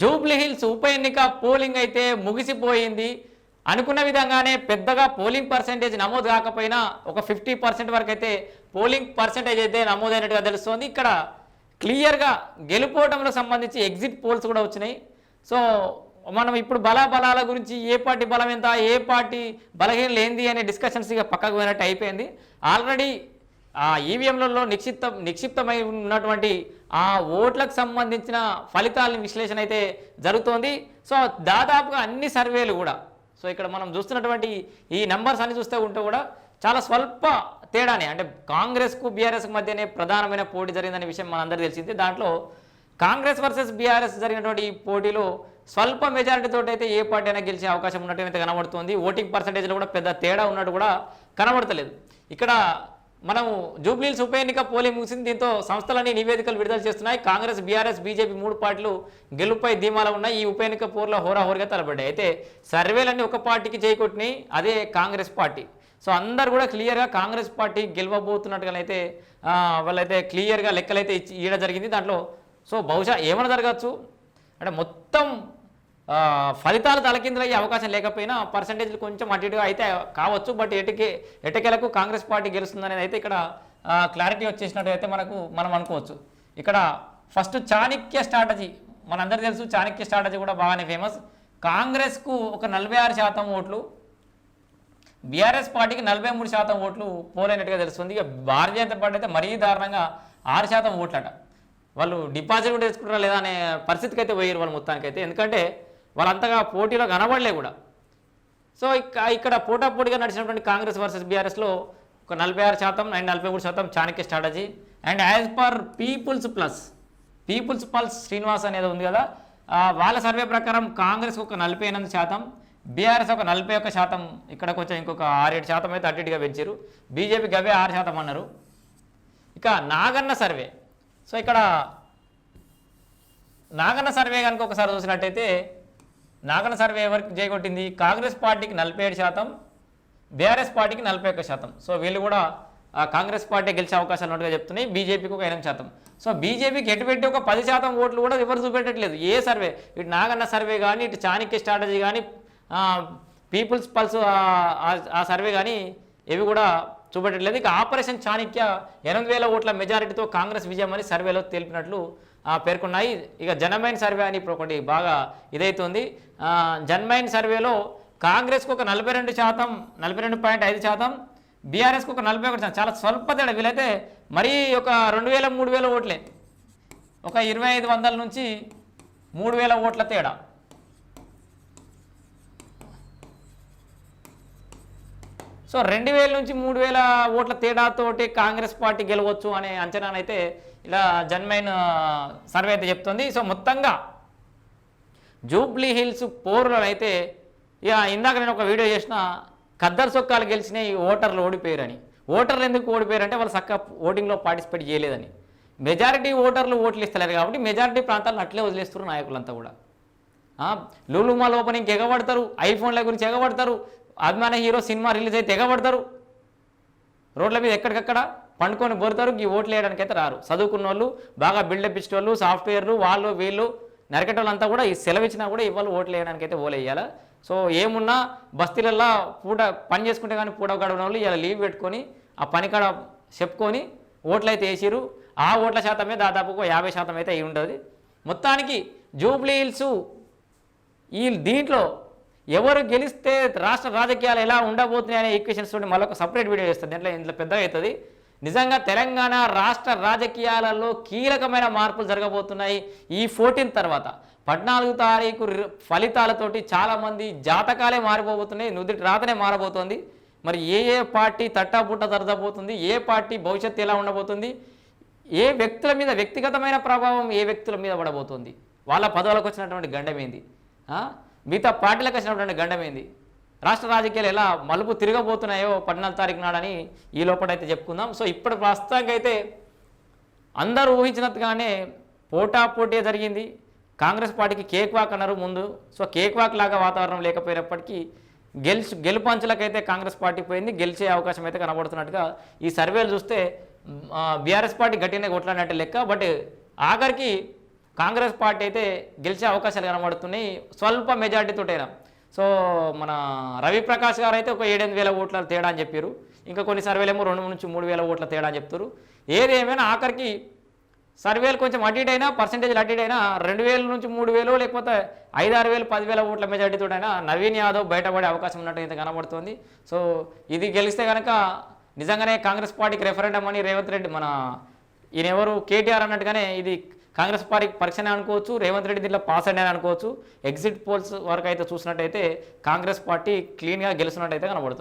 జూబ్లీహిల్స్ ఉప ఎన్నిక పోలింగ్ అయితే ముగిసిపోయింది. అనుకున్న విధంగానే పెద్దగా పోలింగ్ పర్సెంటేజ్ నమోదు కాకపోయినా ఒక ఫిఫ్టీ పర్సెంట్ వరకు అయితే పోలింగ్ పర్సెంటేజ్ అయితే నమోదైనట్టుగా తెలుస్తోంది. ఇక్కడ క్లియర్గా గెలుపోవడంలో సంబంధించి ఎగ్జిట్ పోల్స్ కూడా వచ్చినాయి. సో మనం ఇప్పుడు బలాబలాల గురించి ఏ పార్టీ బలం ఎంత ఏ పార్టీ బలహీనలు ఏంది అనే డిస్కషన్స్ ఇక పక్కకు పోయినట్టు అయిపోయింది. ఆల్రెడీ ఆ ఈవీఎంలలో నిక్షిప్త నిక్షిప్తమై ఉన్నటువంటి ఆ ఓట్లకు సంబంధించిన ఫలితాల విశ్లేషణ అయితే జరుగుతోంది. సో దాదాపుగా అన్ని సర్వేలు కూడా సో ఇక్కడ మనం చూస్తున్నటువంటి ఈ నెంబర్స్ అన్ని చూస్తే ఉంటే కూడా చాలా స్వల్ప తేడానే అంటే కాంగ్రెస్కు బీఆర్ఎస్కు మధ్యనే ప్రధానమైన పోటీ జరిగిందనే విషయం మనందరికీ తెలిసింది. దాంట్లో కాంగ్రెస్ వర్సెస్ బీఆర్ఎస్ జరిగినటువంటి ఈ పోటీలో స్వల్ప మెజారిటీతో అయితే ఏ పార్టీ అయినా గెలిచే అవకాశం ఉన్నట్టయితే కనబడుతుంది. ఓటింగ్ పర్సంటేజ్లో కూడా పెద్ద తేడా ఉన్నట్టు కూడా కనబడతలేదు. ఇక్కడ మనము జూబ్లీల్స్ ఉప ఎన్నిక పోలింగ్ ముగిసింది. దీంతో సంస్థలన్నీ నివేదికలు విడుదల చేస్తున్నాయి. కాంగ్రెస్ బీఆర్ఎస్ బీజేపీ మూడు పార్టీలు గెలుపుపై ధీమాలో ఉన్నాయి. ఈ ఉప ఎన్నిక పోరులో హోరాహోరుగా తలబడ్డాయి అయితే సర్వేలన్నీ ఒక పార్టీకి చేకొట్టినాయి. అదే కాంగ్రెస్ పార్టీ. సో అందరు కూడా క్లియర్గా కాంగ్రెస్ పార్టీ గెలవబోతున్నట్టుగానైతే వాళ్ళైతే క్లియర్గా లెక్కలైతే ఇచ్చి ఇవ్వడం జరిగింది. దాంట్లో సో బహుశా ఏమైనా జరగచ్చు. అంటే మొత్తం ఫలితాలు తలకిందులయ్యే అవకాశం లేకపోయినా పర్సంటేజ్లు కొంచెం అటు ఇటుగా అయితే కావచ్చు. బట్ ఎటుకే ఎటకేలకు కాంగ్రెస్ పార్టీ గెలుస్తుందనేది అయితే ఇక్కడ క్లారిటీ వచ్చేసినట్టు అయితే మనకు మనం అనుకోవచ్చు. ఇక్కడ ఫస్ట్ చాణక్య స్ట్రాటజీ మనందరూ తెలుసు చాణక్య స్ట్రాటజీ కూడా బాగానే ఫేమస్ కాంగ్రెస్కు ఒక నలభై ఆరు శాతం ఓట్లు బీఆర్ఎస్ పార్టీకి నలభై మూడు శాతం ఓట్లు పోలైనట్టుగా తెలుస్తుంది. ఇక భారతీయ జనతా పార్టీ అయితే మరీ దారుణంగా ఆరు శాతం ఓట్లట. వాళ్ళు డిపాజిట్ కూడా తెచ్చుకుంటారా లేదా అనే పరిస్థితికి అయితే పోయారు వాళ్ళు మొత్తానికైతే. ఎందుకంటే వాళ్ళంతగా పోటీలో కనబడలే కూడా. సో ఇక ఇక్కడ పోటాపోటీగా నడిచినటువంటి కాంగ్రెస్ వర్సెస్ బీఆర్ఎస్లో ఒక నలభై ఆరు శాతం అండ్ నలభై మూడు శాతం Chanakya strategy. And as per people's plus people's pulse Srinivas అనేది ఉంది కదా వాళ్ళ సర్వే ప్రకారం కాంగ్రెస్ ఒక నలభై ఎనిమిది శాతం బీఆర్ఎస్ ఒక నలభై ఒక్క శాతం ఇక్కడ కొంచెం ఇంకొక ఆరేడు శాతం అయితే అటు ఇటుగా పెంచారు బీజేపీ గవే ఆరు శాతం అన్నారు. ఇక నాగన్న సర్వే. సో ఇక్కడ నాగన్న సర్వే కనుక ఒకసారి చూసినట్టయితే నాగన్న సర్వే ఎవరికి చేయగొట్టింది కాంగ్రెస్ పార్టీకి నలభై ఏడు శాతం బీఆర్ఎస్ పార్టీకి నలభై ఒక్క శాతం. సో వీళ్ళు కూడా కాంగ్రెస్ పార్టీ గెలిచే అవకాశాలు ఉన్నట్టుగా చెప్తున్నాయి బీజేపీకి ఒక ఎనిమిది శాతం. సో బీజేపీకి ఎటు పెట్టి ఒక పది శాతం ఓట్లు కూడా ఎవరు చూపెట్టట్లేదు. ఏ సర్వే? ఇటు నాగన్న సర్వే కానీ ఇటు చాణక్య స్ట్రాటజీ కానీ పీపుల్స్ పల్స్ ఆ సర్వే కానీ ఇవి కూడా చూపెట్టట్లేదు. ఇక ఆపరేషన్ చాణక్య ఎనిమిది వేల ఓట్ల మెజారిటీతో కాంగ్రెస్ విజయం అని సర్వేలో తెలిపినట్లు పేర్కొన్నాయి. ఇక జనమైన్ సర్వే అని ఇప్పుడు ఒకటి బాగా ఇదైతుంది. జన్మైన్ సర్వేలో కాంగ్రెస్కు ఒక నలభై రెండు శాతం నలభై రెండు పాయింట్ ఐదు శాతం బీఆర్ఎస్కు ఒక నలభై ఒకటి శాతం. చాలా స్వల్ప తేడా వీలైతే మరీ ఒక రెండు వేల మూడు వేల ఓట్లే. ఒక ఇరవై ఐదు వందల నుంచి మూడు వేల ఓట్ల తేడా. సో రెండు వేల నుంచి మూడు వేల ఓట్ల తేడాతోటి కాంగ్రెస్ పార్టీ గెలవచ్చు అనే అంచనానైతే ఇలా జన్మైన్ సర్వే అయితే చెప్తుంది. సో మొత్తంగా జూబ్లీ హిల్స్ పోరులో అయితే ఇక ఇందాక నేను ఒక వీడియో చేసిన ఖద్దరు సొక్కాలు గెలిచిన ఈ ఓటర్లు ఓడిపోయారని. ఓటర్లు ఎందుకు ఓడిపోయారంటే వాళ్ళు చక్కగా ఓటింగ్లో పార్టిసిపేట్ చేయలేదని. మెజారిటీ ఓటర్లు ఓట్లు ఇస్తలేరు కాబట్టి మెజారిటీ ప్రాంతాలను అట్లే వదిలేస్తున్నారు నాయకులంతా కూడా. ఆ, లూలు మాల్ ఓపెనింగ్కి ఎగబడతారు ఐఫోన్ల గురించి ఎగబడతారు అభిమాన హీరో సినిమా రిలీజ్ అయితే ఎగబడతారు రోడ్ల మీద ఎక్కడికక్కడ పండుకొని బోరుతారు ఈ ఓట్లు వేయడానికి అయితే రారు. చదువుకున్న వాళ్ళు బాగా బిల్డప్ ఇచ్చిన వాళ్ళు సాఫ్ట్వేర్లు వాళ్ళు వీళ్ళు నరకటోళ్ళంతా కూడా ఈ సెలవు ఇచ్చినా కూడా ఇవాళ ఓట్లు వేయడానికి అయితే ఓలేయాల సో ఏమున్నా బస్తీలల్లో పూట పని చేసుకుంటే కానీ పూట గడవడం వాళ్ళు ఇలా లీవ్ పెట్టుకొని ఆ పని కాడ చెప్పుకొని ఓట్లు అయితే వేసిరు ఆ ఓట్ల శాతమే దాదాపు యాభై శాతం అయితే అయి ఉంటుంది మొత్తానికి జూబ్లీ హిల్స్ ఈ దీంట్లో ఎవరు గెలిస్తే రాష్ట్ర రాజకీయాలు ఎలా ఉండబోతున్నాయి అనే ఈక్వేషన్స్ తోటి మళ్ళీ ఒక సపరేట్ వీడియో చేస్తుంది దీంట్లో ఇంట్లో పెద్దగా అవుతుంది. నిజంగా తెలంగాణ రాష్ట్ర రాజకీయాలలో కీలకమైన మార్పులు జరగబోతున్నాయి ఈ ఫోర్టీన్ తర్వాత. పద్నాలుగు తారీఖు ఫలితాలతోటి చాలామంది జాతకాలే మారిపోబోతున్నాయి. నుదుటి రాతనే మారబోతోంది. మరి ఏ ఏ పార్టీ తట్టాపుట్ట జరగబోతుంది ఏ పార్టీ భవిష్యత్తు ఎలా ఉండబోతుంది? ఏ వ్యక్తుల మీద వ్యక్తిగతమైన ప్రభావం ఏ వ్యక్తుల మీద పడబోతుంది? వాళ్ళ పదవులకు వచ్చినటువంటి గండమేంది మిగతా పార్టీలకు వచ్చినటువంటి గండమేంది రాష్ట్ర రాజకీయాలు ఎలా మలుపు తిరగబోతున్నాయో పద్నాలుగు తారీఖు నాడని ఈ లోపల అయితే చెప్పుకుందాం. సో ఇప్పుడు ప్రస్తుతానికైతే అందరూ ఊహించినట్టుగానే పోటా పోటీ జరిగింది. కాంగ్రెస్ పార్టీకి కేక్ వాక్ అన్నారు ముందు. సో కేక్ వాక్ లాగా వాతావరణం లేకపోయినప్పటికీ గెలుచు గెలుపంచులకైతే కాంగ్రెస్ పార్టీ పోయింది. గెలిచే అవకాశం అయితే కనబడుతున్నట్టుగా ఈ సర్వేలు చూస్తే బీఆర్ఎస్ పార్టీ గట్టినే కొట్లాడినట్టు లెక్క. బట్ ఆఖరికి కాంగ్రెస్ పార్టీ అయితే గెలిచే అవకాశాలు కనబడుతున్నాయి. స్వల్ప మెజార్టీతోటైనా సో మన రవిప్రకాష్ గారు అయితే ఒక ఏడెనిమిది వేల ఓట్ల తేడా అని చెప్పారు. ఇంకా కొన్ని సర్వేలేమో రెండు నుంచి మూడు వేల ఓట్ల తేడా అని చెప్తారు. ఏది ఏమైనా ఆఖరికి సర్వేలు కొంచెం అటు అయినా పర్సంటేజ్లు అటు అయినా రెండు వేల నుంచి మూడు వేలు లేకపోతే ఐదు ఆరు వేలు పదివేల ఓట్ల మెజార్టీతో అయినా నవీన్ యాదవ్ బయటపడే అవకాశం ఉన్నట్టు అయితే కనబడుతుంది. సో ఇది గెలిస్తే కనుక నిజంగానే కాంగ్రెస్ పార్టీకి రెఫరెండం అని రేవంత్ రెడ్డి మన ఈయనెవరు కేటీఆర్ అన్నట్టుగానే ఇది కాంగ్రెస్ పార్టీ పరీక్షనే అనుకోవచ్చు రేవంత్ రెడ్డి దీంట్లో పాస్ అయినా అనుకోవచ్చు. ఎగ్జిట్ పోల్స్ వరకు అయితే చూసినట్టయితే కాంగ్రెస్ పార్టీ క్లీన్గా గెలిచినట్టయితే కనబడుతుంది.